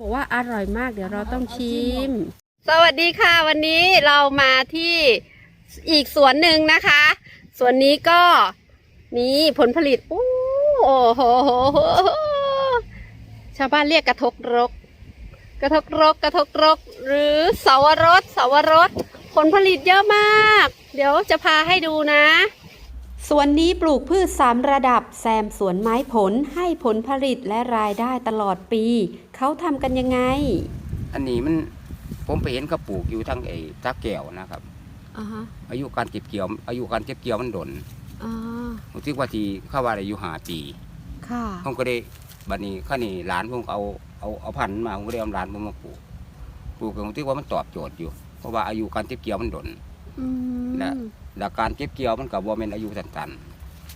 บอกว่าอร่อยมากเดี๋ยวเราต้องชิม สวัสดีค่ะ วันนี้เรามาที่อีกสวนหนึ่งนะคะ สวนนี้ก็มีผลผลิตโอ้โหชาวบ้านเรียกกระทกรก กระทกรกกระทกรก หรือเสาวรสเสาวรส ผลผลิตเยอะมาก เดี๋ยวจะพาให้ดูนะ สวนนี้ปลูกพืชสามระดับ แซมสวนไม้ผลให้ผลผลิตและรายได้ตลอดปี เขาทำกันยังไง อันนี้มันผมไปเห็นเขาปลูกอยู่ทั้งไอ้ตาแก้วนะครับอ่าฮะอายุการเก็บเกี่ยว อายุการเก็บเกี่ยวมันดนอ่าผมคิดว่าที่เข้าว่าอายุหาปีค่ะ ผมก็ได้บัดนี้ข้านี่หลานผมก็เอาเอาเอาพันธุ์มาผมก็ได้เอาหลานผมมาปลูกปลูกผมคิดว่ามันตอบโจทย์อยู่ เพราะว่าอายุการเก็บเกี่ยวมันดน อืม และ แล้วการเก็บเกี่ยวมันกับว่าเป็นอายุสั้น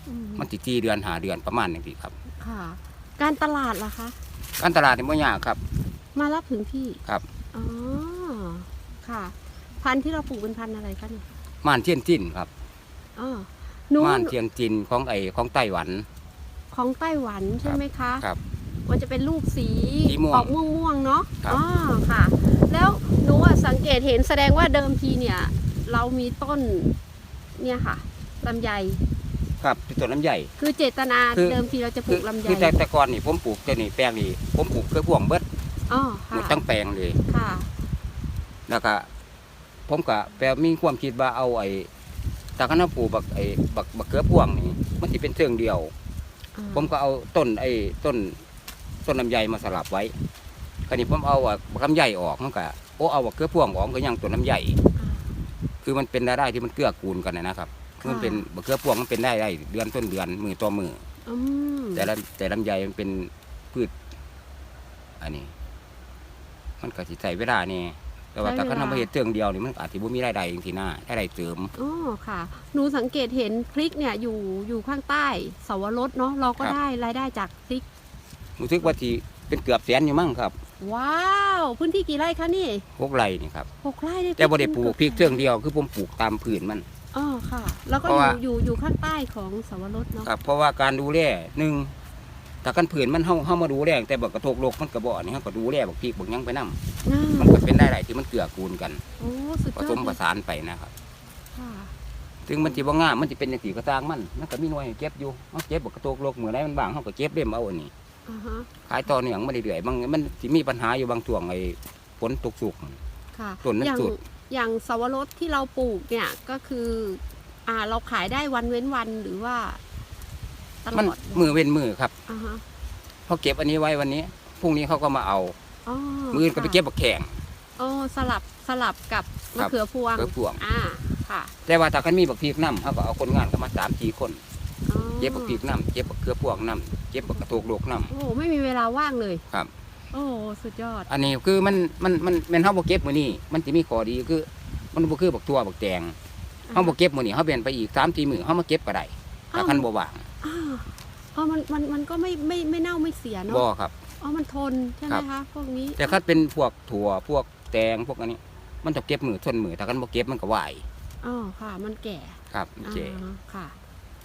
อืมๆมันติตีเดือนหาเดือนประมาณนี้ครับ ค่ะ การตลาดล่ะคะ การตลาดนี่ไม่ยากครับ มารับถึงที่ครับ อ๋อค่ะ พันธุ์ที่เราปลูกเป็นพันธุ์อะไรคะเนี่ยม่านเทียนจินครับอ๋อหนูม่านเทียนจินของไอ้ของไต้หวัน ของไต้หวันใช่ไหมคะครับมันจะเป็นลูกสีสีม่วงออกม่วงม่วงๆเนาะครับ อ๋อค่ะ แล้วหนูอะสังเกตเห็นแสดงว่าเดิมทีเนี่ย เรามีต้น เนี่ยค่ะลำไยครับเป็นต้นลำใหญ่คือเจตนาคือ เดิมทีเราจะปคืลูอกลำไยคือแต่แต่ก่อนนี่ผมปลูกแต่นี่แปลงนี่ผมปลูกเครือพ่วงเบิดอ๋อหมดค่ะทั้งแปลงเลยค่ะ แล้วก็ผมก็แปลมีความคิดว่าเอาไอ้ตาคณะปลูกบักไอ้บักบักเขือพ่วงนี่มันสิเป็นเชิงเดียวอ่าผมก็เอาต้นไอ้ต้นต้นลำไยมาสลับไว้คราวนี้ผมเอาอะบักลำไยออกมันก็โอ้เอาบักเขือพ่วงออกมันก็ยังต้นลำไยอ่า คือมันเป็นรายได้ที่มันเกื้อกูลกันนะนะครับค่ะมันเป็นบักเขือพ่วงมันเป็นได้ได้เดือนต้นเดือนมือต่อมืออืมแต่ละแต่ลำไยมันเป็นพืช อันนี้ มันก็สิใส่เวลานี่แต่ว่าถ้าเขาทำมาเห็ดเตืองเดียวนี่มันอาจจะบ่มีรายได้จริงๆนะรายได้เสริม อ๋อค่ะ หนูสังเกตเห็นพริกเนี่ยอยู่อยู่ข้างใต้เสาวรสเนาะเราก็ครับ ได้รายได้จากพริก รู้สึกว่าที่เป็นเกือบแสนอยู่มั้งครับ ว้าวพื้นที่กี่ไร่คะนี่พวกไรนี่ครับหกไร่ได้แต่บ่ได้ปลูกพริกเทื่องเดียวคือผมปลูกตามผืนมันอ๋อค่ะ แล้วก็เพราะอว่ายู่อยู่อยู่ข้างใต้ของเสาวรสเนาะครับเพราะว่าการดูแลหนึ่งถ้ากันผืนมันเฮาเฮามาดูแลแต่บักกระทกโลกมันกระบอกนี่เฮาก็ดูแลบักพริกบักหยังไปนํอ่ามันก็เป็นได้หลายที่มันเกื้อกูลกันโอ้สุดผยอสดมเลประยสานไปนะครับค่ะถึงมันสิบ่งามมันสิเป็นจังซี่ก็ตามมันมันก็มีหน่วยให้เก็บอยู่เฮาเก็บบักกระทกโลกมื้อใดมันบางเฮาก็เก็บเล่มเอาอันนี้อ่าฮะ ขายต่อเนื่องมาเรื่อยๆบางมันสิมีปัญหาอยู่บางช่วงไอ้ฝนตกสุกค่ะต้นนั้นอย่างสุดอย่างเสาวรสที่เราปลูกเนี่ยก็คือ อ่าเราขายได้วันเว้นวันหรือว่าตลมันอดมือเว้นมือครับอ่าฮะเขาเก็บอันนี้ไว้วันนี้พรุ่งนี้เขาก็มาเอาอ๋อมืออื่นก็ไปค่ะเก็บบักแข่งอ๋อสลับสลับกับครัมะบเขือพวงเพื่อพวงอ่าค่ะ แต่ว่าถ้ากันมีบักพริกน้ำเขาก็เอาคนงานก็มาสามสี่คนอ๋อ เก็บบักพริกน้ำเก็บบักเขือพวงน้ำเก็บบักกระโตกโลกน้โอ้โหไม่มีเวลาว่างเลยครับ โอ้โหสุดยอดำอันนี้คือมันมันมันแมันเขาบ่เก็บมื้อนี้มันจะมีข้อดีคือ มันบ่คือบักตัวบักแตงเขาบ่เก็บมื้อนี้เขาเป็นไปอีกสามสี่มื้อเขามาเก็บก็ได้ถ้าคันบ่ว่างอ้าวอ๋อมันมันมันก็ไม่ไม่ไม่เน่าไม่เสียเนาะบ่ครับอ๋อมันทนใช่ไหมครับคะพวกนี้ แต่ถ้าเป็นพวกถั่วพวกแตงพวกอันนี้ มันต้องเก็บมือทนมือถ้ากันบ่เก็บมันก็ไหวายอ๋อค่ะ มันแก่ครับเจอ่าค่ะ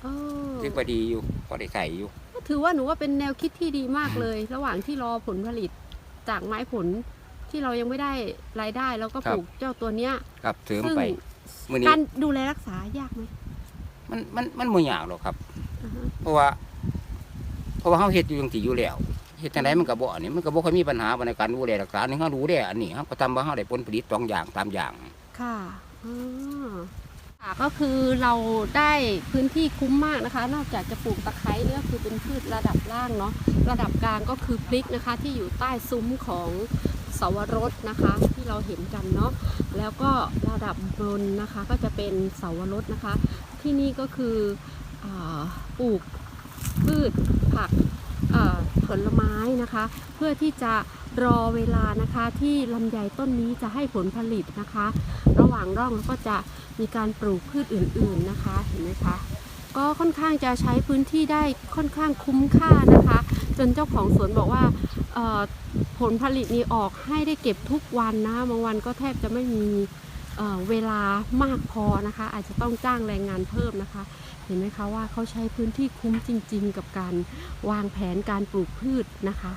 โอ้ถือว่าดีอยู่พอได้ใส่อยู่ ก็ถือว่าหนูว่าเป็นแนวคิดที่ดีมากเลย ระหว่างที่รอผลผลิตจากไม้ผลที่เรายังไม่ได้รายได้เราก็ปลูกเจ้าตัวเนี้ยครับเสริมซึ่งไป มื้อนี้ การดูแลรักษายากไหมมันมันมันบ่ยากหรอกครับ อ่าฮะเพราะว่า เพราะว่าเขาเฮ็ดอยู่จังซี่อยู่แล้วเฮ็ดจังไดมันก็บ่อันนี้มันก็บ่ค่อยมีปัญหาในการดูแลรักษานี่เขารู้แลอันนี้เขาก็ทำว่าเขาได้ผลผลิตสองอย่างตามอย่าง ค่ะอ่าค่ะ ก็คือเราได้พื้นที่คุ้มมากนะคะ นอกจากจะปลูกตะไคร้เนี่ยก็คือเป็นพืชระดับล่างเนาะระดับกลางก็คือพริกนะคะ ที่อยู่ใต้ซุ้มของเสาวรสนะคะที่เราเห็นกันเนาะแล้วก็ระดับบนนะคะก็จะเป็นเสาวรสนะคะ ที่นี่ก็คืออปลูกพืชผักผลไม้นะคะ เพื่อที่จะ รอเวลานะคะที่ลำไยต้นนี้จะให้ผลผลิตนะคะ ระหว่างร่องก็จะมีการปลูกพืชอื่นๆนะคะเห็นไหมคะก็ค่อนข้างจะใช้พื้นที่ได้ค่อนข้างคุ้มค่านะคะ จนเจ้าของสวนบอกว่าผลผลิตนี้ออกให้ได้เก็บทุกวันนะบางวันก็แทบจะไม่มีเเวลามากพอนะคะ อาจจะต้องจ้างแรงงานเพิ่มนะคะ เห็นไหมคะว่าเขาใช้พื้นที่คุ้มจริง ๆ กับการวางแผนการปลูกพืชนะคะ